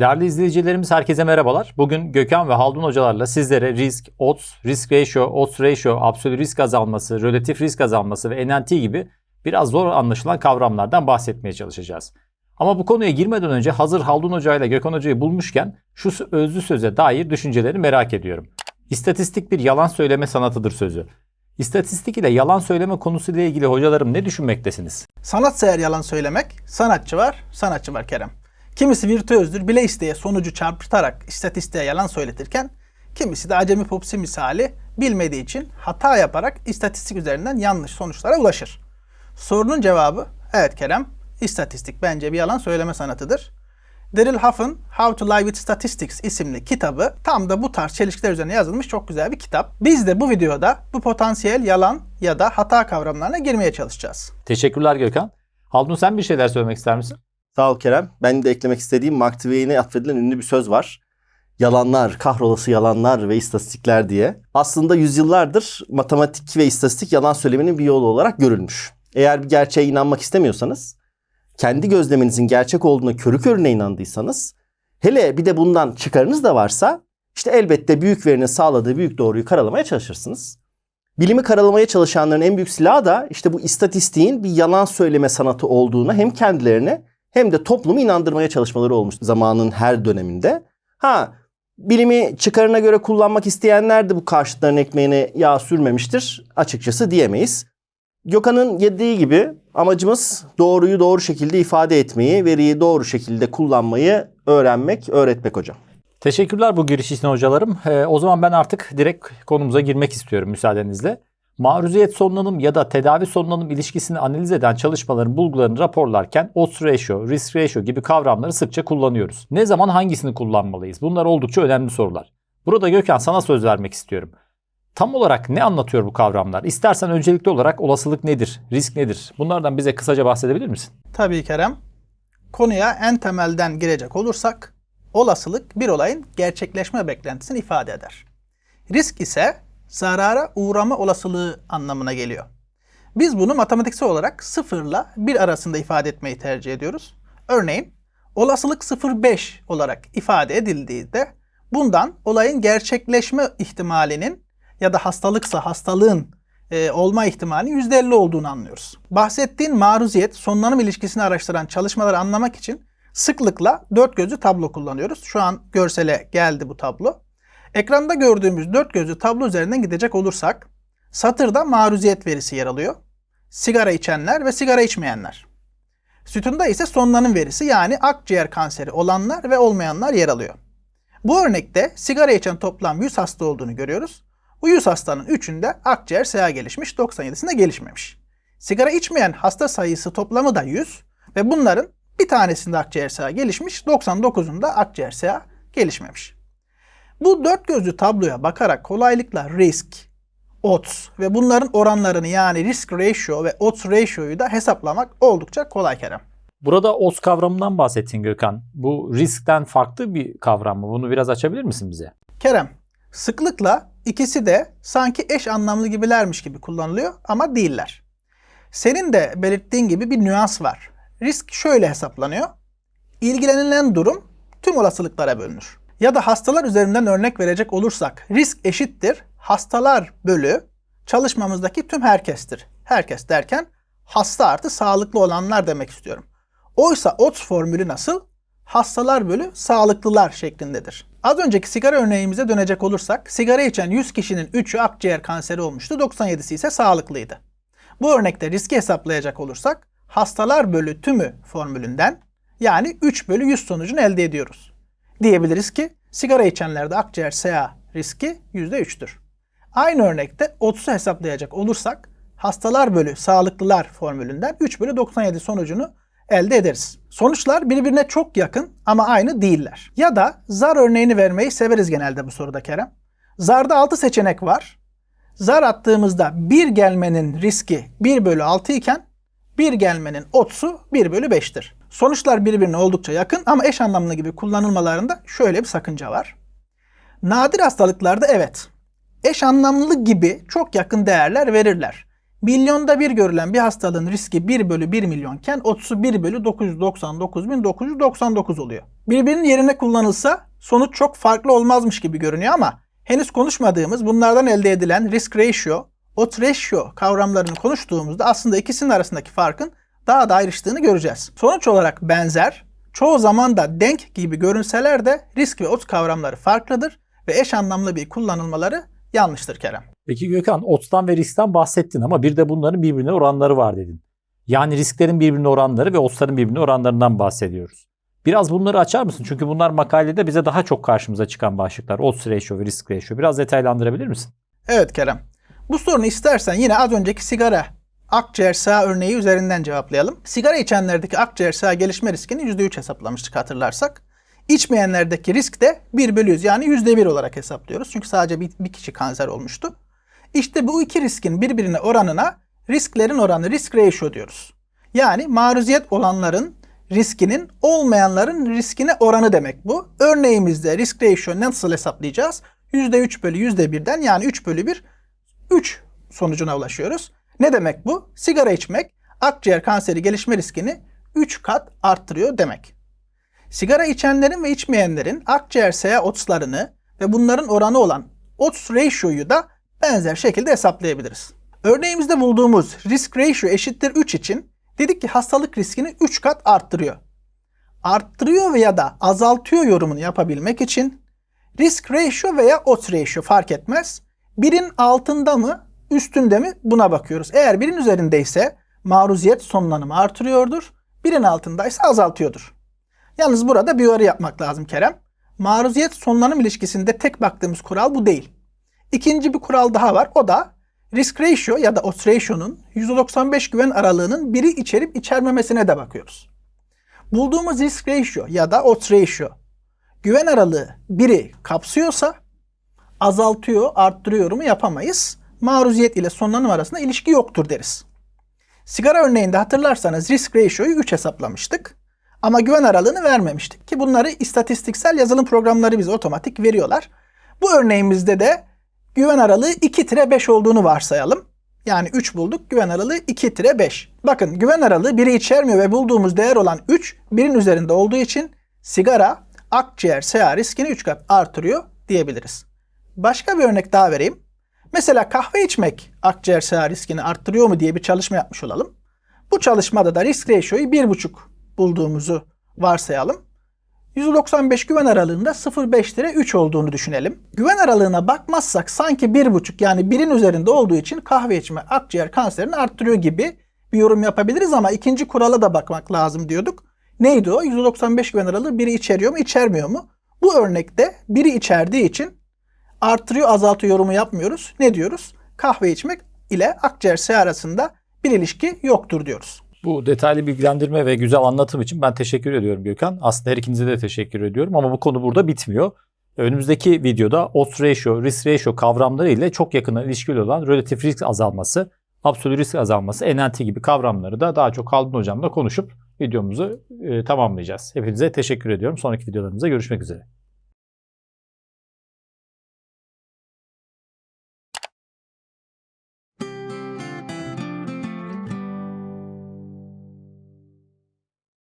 Değerli izleyicilerimiz herkese merhabalar. Bugün Gökhan ve Haldun hocalarla sizlere risk, odds, risk ratio, odds ratio, absolut risk azalması, relatif risk azalması ve NNT gibi biraz zor anlaşılan kavramlardan bahsetmeye çalışacağız. Ama bu konuya girmeden önce hazır Haldun Hoca ile Gökhan Hoca'yı bulmuşken şu özlü söze dair düşünceleri merak ediyorum. İstatistik bir yalan söyleme sanatıdır sözü. İstatistik ile yalan söyleme konusuyla ilgili hocalarım ne düşünmektesiniz? Sanatsa eğer yalan söylemek, sanatçı var, sanatçı var Kerem. Kimisi virtüözdür, bile isteye sonucu çarpıtarak istatistiğe yalan söyletirken, kimisi de acemi popsi misali bilmediği için hata yaparak istatistik üzerinden yanlış sonuçlara ulaşır. Sorunun cevabı, evet Kerem, istatistik bence bir yalan söyleme sanatıdır. Daryl Huff'ın How to Lie with Statistics isimli kitabı tam da bu tarz çelişkiler üzerine yazılmış çok güzel bir kitap. Biz de bu videoda bu potansiyel yalan ya da hata kavramlarına girmeye çalışacağız. Teşekkürler Gökhan. Haldun sen bir şeyler söylemek ister misin? Sağ ol Kerem. Ben de eklemek istediğim Mark Twain'e atfedilen ünlü bir söz var. Yalanlar, kahrolası yalanlar ve istatistikler diye. Aslında yüzyıllardır matematik ve istatistik yalan söylemenin bir yolu olarak görülmüş. Eğer bir gerçeğe inanmak istemiyorsanız, kendi gözlemenizin gerçek olduğuna körü körüne inandıysanız, hele bir de bundan çıkarınız da varsa, işte elbette büyük verinin sağladığı büyük doğruyu karalamaya çalışırsınız. Bilimi karalamaya çalışanların en büyük silahı da işte bu istatistiğin bir yalan söyleme sanatı olduğuna hem kendilerine hem de toplumu inandırmaya çalışmaları olmuş zamanın her döneminde. Ha bilimi çıkarına göre kullanmak isteyenler de bu karşıtların ekmeğine yağ sürmemiştir açıkçası diyemeyiz. Gökhan'ın dediği gibi amacımız doğruyu doğru şekilde ifade etmeyi, veriyi doğru şekilde kullanmayı öğrenmek, öğretmek hocam. Teşekkürler bu giriş için hocalarım. Ee, o zaman ben artık direkt konumuza girmek istiyorum müsaadenizle. Maruziyet sonlanım ya da tedavi sonlanım ilişkisini analiz eden çalışmaların bulgularını raporlarken odds ratio, risk ratio gibi kavramları sıkça kullanıyoruz. Ne zaman hangisini kullanmalıyız? Bunlar oldukça önemli sorular. Burada Gökhan sana söz vermek istiyorum. Tam olarak ne anlatıyor bu kavramlar? İstersen öncelikli olarak olasılık nedir, risk nedir? Bunlardan bize kısaca bahsedebilir misin? Tabii Kerem. Konuya en temelden girecek olursak, olasılık bir olayın gerçekleşme beklentisini ifade eder. Risk ise zarara uğrama olasılığı anlamına geliyor. Biz bunu matematiksel olarak sıfırla bir arasında ifade etmeyi tercih ediyoruz. Örneğin olasılık 0,5 olarak ifade edildiğinde bundan olayın gerçekleşme ihtimalinin ya da hastalıksa hastalığın e, olma ihtimalinin %50 olduğunu anlıyoruz. Bahsettiğin maruziyet sonlanım ilişkisini araştıran çalışmaları anlamak için sıklıkla dört gözlü tablo kullanıyoruz. Şu an görsele geldi bu tablo. Ekranda gördüğümüz dört gözlü tablo üzerinden gidecek olursak satırda maruziyet verisi yer alıyor. Sigara içenler ve sigara içmeyenler. Sütunda ise sonlanım verisi yani akciğer kanseri olanlar ve olmayanlar yer alıyor. Bu örnekte sigara içen toplam 100 hasta olduğunu görüyoruz. Bu 100 hastanın 3'ünde akciğer SEA gelişmiş, 97'sinde gelişmemiş. Sigara içmeyen hasta sayısı toplamı da 100 ve bunların bir tanesinde akciğer SEA gelişmiş, 99'unda akciğer SEA gelişmemiş. Bu dört gözlü tabloya bakarak kolaylıkla risk, odds ve bunların oranlarını yani risk ratio ve odds ratio'yu da hesaplamak oldukça kolay Kerem. Burada odds kavramından bahsettin Gökhan. Bu riskten farklı bir kavram mı? Bunu biraz açabilir misin bize? Kerem, sıklıkla ikisi de sanki eş anlamlı gibilermiş gibi kullanılıyor ama değiller. Senin de belirttiğin gibi bir nüans var. Risk şöyle hesaplanıyor. İlgilenilen durum tüm olasılıklara bölünür. Ya da hastalar üzerinden örnek verecek olursak risk eşittir hastalar bölü çalışmamızdaki tüm herkestir. Herkes derken hasta artı sağlıklı olanlar demek istiyorum. Oysa odds formülü nasıl? Hastalar bölü sağlıklılar şeklindedir. Az önceki sigara örneğimize dönecek olursak sigara içen 100 kişinin 3'ü akciğer kanseri olmuştu, 97'si ise sağlıklıydı. Bu örnekte riski hesaplayacak olursak hastalar bölü tümü formülünden yani 3 bölü 100 sonucunu elde ediyoruz. Diyebiliriz ki sigara içenlerde akciğer SEA riski %3'tür. Aynı örnekte 30'u hesaplayacak olursak hastalar bölü sağlıklılar formülünden 3 bölü 97 sonucunu elde ederiz. Sonuçlar birbirine çok yakın ama aynı değiller. Ya da zar örneğini vermeyi severiz genelde bu soruda Kerem. Zarda 6 seçenek var. Zar attığımızda bir gelmenin riski 1 bölü 6 iken bir gelmenin otsu 1 bölü 5'tir. Sonuçlar birbirine oldukça yakın ama eş anlamlı gibi kullanılmalarında şöyle bir sakınca var. Nadir hastalıklarda evet, eş anlamlı gibi çok yakın değerler verirler. Milyonda bir görülen bir hastalığın riski 1 bölü 1 milyonken otusu 1 bölü 999.999 oluyor. Birbirinin yerine kullanılsa sonuç çok farklı olmazmış gibi görünüyor ama henüz konuşmadığımız bunlardan elde edilen risk ratio, odds ratio kavramlarını konuştuğumuzda aslında ikisinin arasındaki farkın daha da ayrıştığını göreceğiz. Sonuç olarak benzer, çoğu zaman da denk gibi görünseler de risk ve odds kavramları farklıdır ve eş anlamlı bir kullanılmaları yanlıştır Kerem. Peki Gökhan, odds'tan ve riskten bahsettin ama bir de bunların birbirine oranları var dedin. Yani risklerin birbirine oranları ve odds'ların birbirine oranlarından bahsediyoruz. Biraz bunları açar mısın? Çünkü bunlar makalede bize daha çok karşımıza çıkan başlıklar. Odds ratio ve risk ratio. Biraz detaylandırabilir misin? Evet Kerem. Bu sorunu istersen yine az önceki sigara akciğer sağ örneği üzerinden cevaplayalım. Sigara içenlerdeki akciğer sağ gelişme riskini %3 hesaplamıştık hatırlarsak. İçmeyenlerdeki risk de 1 bölü 100 yani %1 olarak hesaplıyoruz. Çünkü sadece bir, bir kişi kanser olmuştu. İşte bu iki riskin birbirine oranına risklerin oranı risk ratio diyoruz. Yani maruziyet olanların riskinin olmayanların riskine oranı demek bu. Örneğimizde risk ratio nasıl hesaplayacağız? %3 bölü %1'den yani 3 bölü 1 3 sonucuna ulaşıyoruz. Ne demek bu? Sigara içmek akciğer kanseri gelişme riskini 3 kat arttırıyor demek. Sigara içenlerin ve içmeyenlerin akciğer SEA otslarını ve bunların oranı olan odds ratio'yu da benzer şekilde hesaplayabiliriz. Örneğimizde bulduğumuz risk ratio eşittir 3 için dedik ki hastalık riskini 3 kat arttırıyor. Arttırıyor veya da azaltıyor yorumunu yapabilmek için risk ratio veya odds ratio fark etmez. Birin altında mı üstünde mi buna bakıyoruz. Eğer birin üzerindeyse maruziyet sonlanımı artırıyordur. Birin altındaysa azaltıyordur. Yalnız burada bir uyarı yapmak lazım Kerem. Maruziyet sonlanım ilişkisinde tek baktığımız kural bu değil. İkinci bir kural daha var. O da risk ratio ya da odds ratio'nun %95 güven aralığının biri içerip içermemesine de bakıyoruz. Bulduğumuz risk ratio ya da odds ratio güven aralığı biri kapsıyorsa azaltıyor, arttırıyor yorumu yapamayız. Maruziyet ile sonlanım arasında ilişki yoktur deriz. Sigara örneğinde hatırlarsanız risk ratio'yu 3 hesaplamıştık. Ama güven aralığını vermemiştik ki bunları istatistiksel yazılım programları bize otomatik veriyorlar. Bu örneğimizde de güven aralığı 2-5 olduğunu varsayalım. Yani 3 bulduk. Güven aralığı 2-5. Bakın güven aralığı 1'i içermiyor ve bulduğumuz değer olan 3 1'in üzerinde olduğu için sigara akciğer SEA riskini 3 kat artırıyor diyebiliriz. Başka bir örnek daha vereyim. Mesela kahve içmek akciğer SEA riskini arttırıyor mu diye bir çalışma yapmış olalım. Bu çalışmada da risk ratio'yu 1,5 bulduğumuzu varsayalım. 195 güven aralığında 0,5 lira 3 olduğunu düşünelim. Güven aralığına bakmazsak sanki 1,5 yani 1'in üzerinde olduğu için kahve içme akciğer kanserini arttırıyor gibi bir yorum yapabiliriz ama ikinci kurala da bakmak lazım diyorduk. Neydi o? 195 güven aralığı 1'i içeriyor mu içermiyor mu? Bu örnekte 1'i içerdiği için artırıyor azaltıyor yorumu yapmıyoruz. Ne diyoruz? Kahve içmek ile akciğer arasında bir ilişki yoktur diyoruz. Bu detaylı bilgilendirme ve güzel anlatım için ben teşekkür ediyorum Gökhan. Aslında her ikinize de teşekkür ediyorum ama bu konu burada bitmiyor. Önümüzdeki videoda odds ratio, risk ratio kavramları ile çok yakından ilişkili olan relatif risk azalması, absolut risk azalması, NLT gibi kavramları da daha çok Haldun Hocam'la konuşup videomuzu e, tamamlayacağız. Hepinize teşekkür ediyorum. Sonraki videolarımızda görüşmek üzere.